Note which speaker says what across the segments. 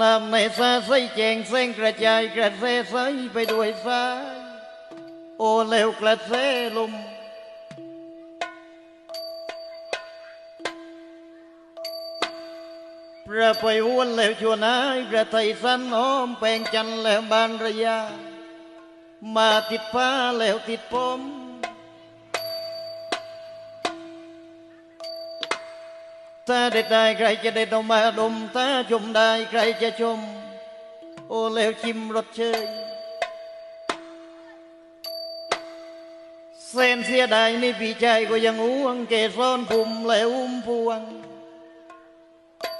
Speaker 1: นามในซาเสยเชียงเสียงมันเนื้อดายน้ำในสาใสแจงแสงกระจายกระแสใสไปด้วยสายโอ้แล้วกระแสลมพระไปวนแล้วชวนายพระไทยสันหอมแปลงจันแล้วบานระยา มาติดฟ้าแล้วติดผมาได้ได้ใครจะได้ต้องมาดมถ้าชมได้ใครจะชม โอ้แล้วชิมรสเชยเส้นเสียดายนี่พี่ชายก็ยังห่วงเกสรภูมิแล้วอุ้มพวง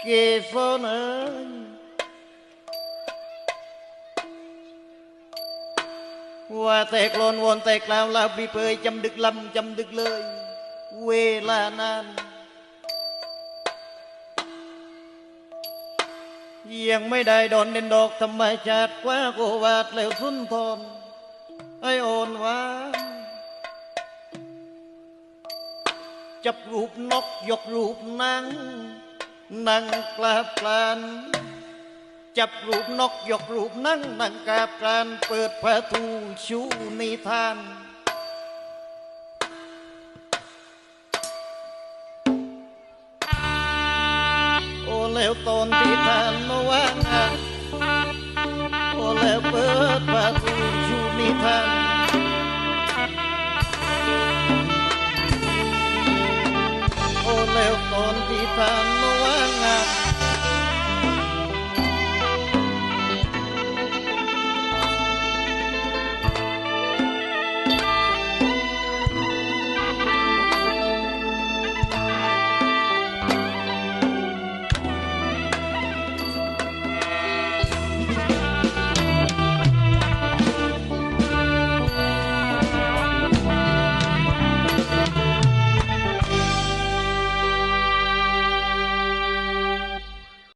Speaker 1: เกสรเอ้ยว่าแต่กลอนวนแต่กล่าวลาบีเปยจำดึกลำจำดึกเลย เวลานาน ยังไม่ได้ดอนเด่นดอกธรรมชาติกว่าโกวาดแล้วสุนทรไอโอนวานจับรูปนกยกรูปนางนั่งกลาบกลาน จับรูปนกยกรูปนั่งนั่งกราบกราน เปิดประตูชูนิทาน Leopoldina Noana, o Leopoldina.